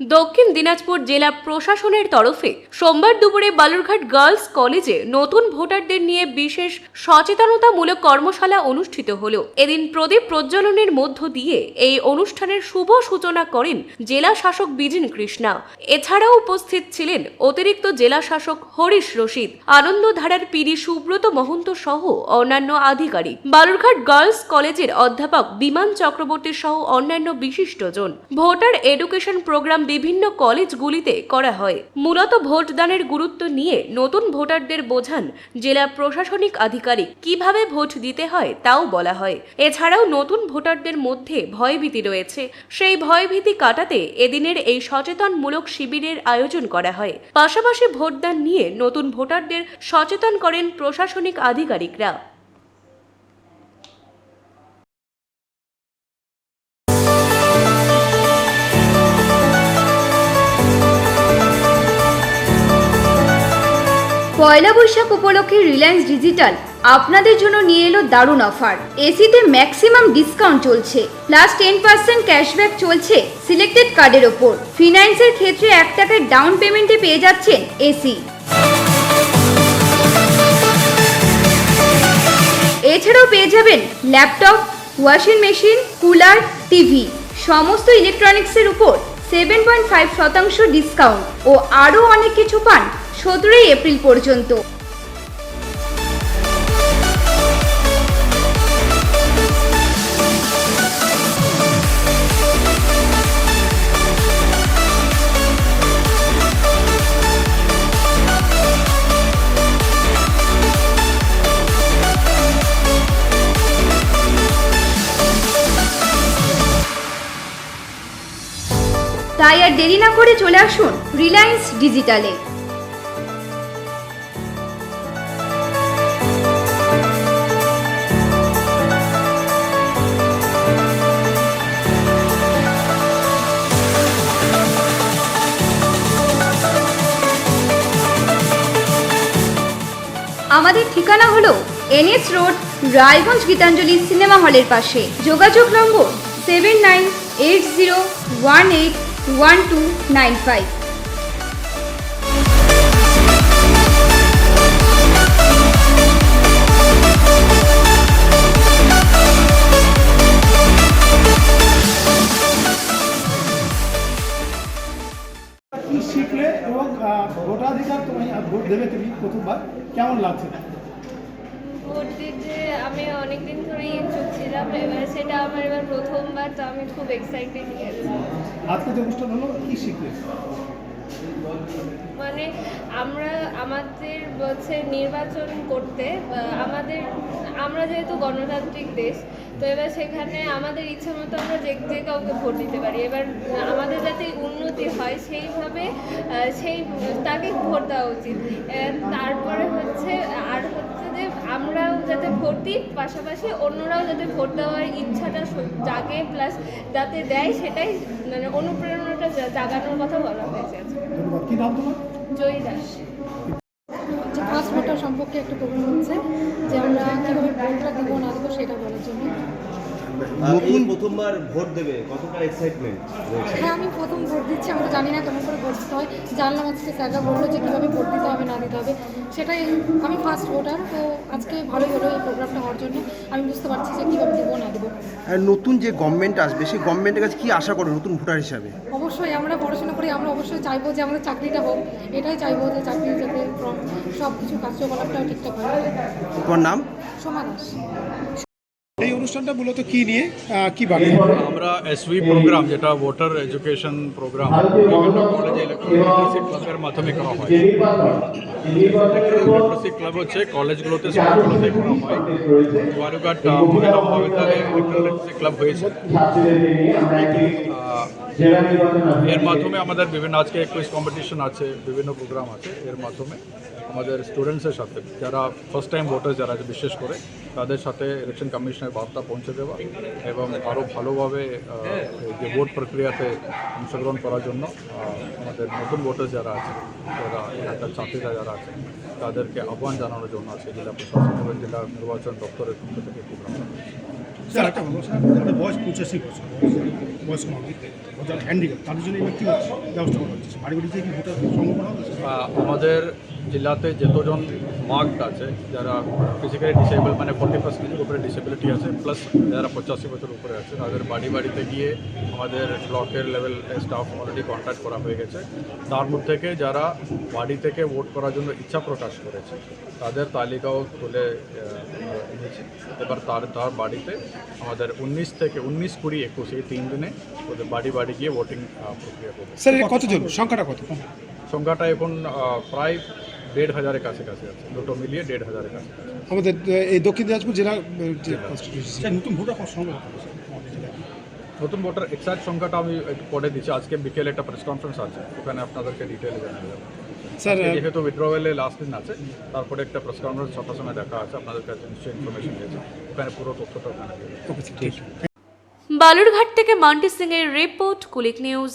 দক্ষিণ দিনাজপুর জেলা প্রশাসনের তরফে সোমবার দুপুরে বালুরঘাট গার্লস কলেজে নতুন ভোটারদের নিয়ে বিশেষ সচেতনতামূলক কর্মশালা অনুষ্ঠিত হল। এদিন প্রদীপ প্রজ্বলনের মধ্য দিয়ে এই অনুষ্ঠানের শুভ সূচনা করেন জেলা শাসক বিজিন কৃষ্ণা। এছাড়াও উপস্থিত ছিলেন অতিরিক্ত জেলা শাসক হরিশ রশিদ, আনন্দধারার পিডি সুব্রত মহন্ত সহ অন্যান্য আধিকারিক। বালুরঘাট গার্লস কলেজের অধ্যাপক বিমান চক্রবর্তী সহ অন্যান্য বিশিষ্টজন। ভোটার এডুকেশন প্রোগ্রাম বিভিন্ন কলেজগুলিতে করা হয়। মূলত ভোটদানের গুরুত্ব নিয়ে নতুন ভোটারদের বোঝান জেলা প্রশাসনিক আধিকারিক কীভাবে ভোট দিতে হয় তাও বলা হয়। এছাড়াও নতুন ভোটারদের মধ্যে ভয়ভীতি রয়েছে। সেই ভয়ভীতি কাটাতে এদিনের এই সচেতনমূলক শিবিরের আয়োজন করা হয়। পাশাপাশি ভোটদান নিয়ে নতুন ভোটারদের সচেতন করেন প্রশাসনিক আধিকারিকরা। পয়লা বৈশাখ উপলক্ষে রিলায়েন্স ডিজিটাল আপনাদের জন্য নিয়ে এলো দারুণ অফার এসিতে ম্যাক্সিমাম ডিসকাউন্ট চলছে। প্লাস টেন পার্সেন্ট ক্যাশব্যাক চলছে সিলেক্টেড কার্ডের ওপর। ফিনান্সের ক্ষেত্রে এক টাকার ডাউন পেমেন্টে পেয়ে যাচ্ছেন এসি। এছাড়াও পেয়ে যাবেন laptop washing machine cooler TV সমস্ত ইলেকট্রনিক্সের উপর সেভেন পয়েন্ট ফাইভ শতাংশ ডিসকাউন্ট ও আরও অনেক কিছু পান। সতেরোই এপ্রিল পর্যন্ত। তাই আর দেরি না করে চলে আসুন রিলায়েন্স ডিজিটালে। ঠিকানা হলো NS road, Raiganj Gitanjali cinema হলের পাশে। যোগাযোগ নম্বর seven nine eight zero one eight one two nine five ভোটাধিকার তুমি ভোট দেবে তুমি প্রথমবার। কেমন লাগছে? ভোট দিতে আমি অনেক দিন ধরেই ইচ্ছুক ছিলাম এবার সেটা আমার এবার প্রথমবার তো আমি খুব এক্সাইটেড আছি আজকে যে অনুষ্ঠান হলো কি শিখলে? মানে আমরা আমাদের হচ্ছে নির্বাচন করতে আমাদের আমরা যেহেতু গণতান্ত্রিক দেশ তো এবার সেখানে আমাদের ইচ্ছা মতো আমরা যে যে কাউকে ভোট দিতে পারি। এবার আমাদের যাতে উন্নতি হয় সেইভাবে সেই তাকে ভোট দেওয়া উচিত। তারপরে হচ্ছে আর হচ্ছে আমরাও যাতে ভর্তি দিই পাশাপাশি অন্যরাও যাতে ভোট দেওয়ার ইচ্ছাটা জাগে প্লাস যাতে দেয় সেটাই মানে অনুপ্রেরণাটা জাগানোর কথা বলা হয়েছে কি নাম তোমার? জয়ী দাস। সম্পর্কে একটা প্রবলেম হচ্ছে যে আমরা কীভাবে ভোটটা দেবো না দেবো সেটা বলার জন্য। নতুন প্রথমবার ভোট দেবে কতটা এক্সাইটমেন্ট হ্যাঁ আমি প্রথম ভোট দিচ্ছি আমি তো জানি না কেমন করে ভোট দিতে হয়। জানলাম আজকে স্যাররা বলল যে কীভাবে ভোট দিতে হবে না দিতে হবে। সেটাই আমি ফার্স্ট ভোটার তো আজকে ভালোই হলো এই প্রোগ্রামটা হওয়ার জন্য। আমি বুঝতে পারছি যে কীভাবে দেবো না দেবো। আর নতুন যে গভর্নমেন্ট আসবে সেই গভর্নমেন্টের কাছে কি আশা করো নতুন ভোটার হিসাবে? অবশ্যই আমরা পড়াশোনা করি আমরা অবশ্যই চাইব যে আমাদের চাকরিটা হোক। এটাই চাইব যে চাকরি যাতে সব কিছু কার্যকলাপটাও ঠিকঠাক হয়। তোমার নাম? সমাদাস এই অনুষ্ঠানটা মূলত কি নিয়ে কি আমরা এসভি প্রোগ্রাম যেটা ভোটার এডুকেশন প্রোগ্রাম বিভিন্ন কলেজে লিটারেসি ক্লাবের মাধ্যমে করা হয়। ক্লাব হচ্ছে কলেজগুলোতে স্কুলগুলোতে করা হয়। মহিলা মহাবিদ্যালয়ে ক্লাব হয়েছে। এর মাধ্যমে আমাদের বিভিন্ন, আজকে কুইজ কম্পিটিশন আছে, বিভিন্ন প্রোগ্রাম আছে এর মাধ্যমে। আমাদের স্টুডেন্টসের সাথে যারা ফার্স্ট টাইম ভোটার যারা আছে বিশেষ করে তাদের সাথে ইলেকশন কমিশনের বার্তা পৌঁছে দেওয়া এবং আরও ভালোভাবে যে ভোট প্রক্রিয়াতে অংশগ্রহণ করার জন্য আমাদের নতুন ভোটার যারা আছে যারা এলাকার ছাত্রীরা যারা আছে তাদেরকে আহ্বান জানানোর জন্য আছে জেলা প্রশাসন এবং জেলা নির্বাচন দপ্তরের পক্ষ থেকে প্রোগ্রাম স্যার একটা বলব স্যার আপনার বয়স পঁচাশি বছর বয়স হ্যান্ডিক্যাপ তাদের জন্য এবার কী ব্যবস্থা করা হচ্ছে। বাড়ি বাড়ি কি ভোটার সংগ্রহ করা হচ্ছে আহ, জেলাতে যতজন মার্কড আছে যারা ফিজিক্যালি ডিসেবল মানে ফর্টি পার্সেন্টের উপরে ডিসেবিলিটি আছে প্লাস যারা পঁচাশি বছর উপরে আছে তাদের বাড়ি বাড়িতে গিয়ে আমাদের ব্লকের লেভেল স্টাফ অলরেডি কন্ট্যাক্ট করা হয়ে গেছে। তার মধ্যে থেকে যারা বাড়ি থেকে ভোট করার জন্য ইচ্ছা প্রকাশ করেছে তাদের তালিকাও তুলে নিয়েছি। এবার তার তার বাড়িতে আমাদের উনিশ থেকে উনিশ কুড়ি একুশ এই তিন দিনে ওদের বাড়ি বাড়ি গিয়ে ভোটিং প্রক্রিয়া করবে। স্যার কতজন? সংখ্যাটা কত? সংখ্যাটা এখন প্রায় দেড় হাজারের কাছাকাছি আছে। দুটো মিলিয়ে দেড় হাজারের কাছাকাছি আমাদের এই দক্ষিণ দিনাজপুর জেলা আহ, নতুন ভোটার জেলায়। নতুন ভোটার এক্সাক্ট সংখ্যাটা আমি একটু পরে দিচ্ছি। আজকে বিকেলে একটা প্রেস কনফারেন্স আছে ওখানে আপনাদেরকে ডিটেলে জানিয়ে দেবো। স্যার যেহেতু উইথড্রওয়েলে লাস্ট দিন আছে তারপরে একটা প্রেস কনফারেন্স ছটার সময় দেখা আছে আপনাদের কাছে নিশ্চয়ই ইনফরমেশন দিয়েছে ওখানে পুরো তথ্যটা ওখানে বালুরঘাট থেকে মান্টি সিং এর রিপোর্ট কুলিক নিউজ।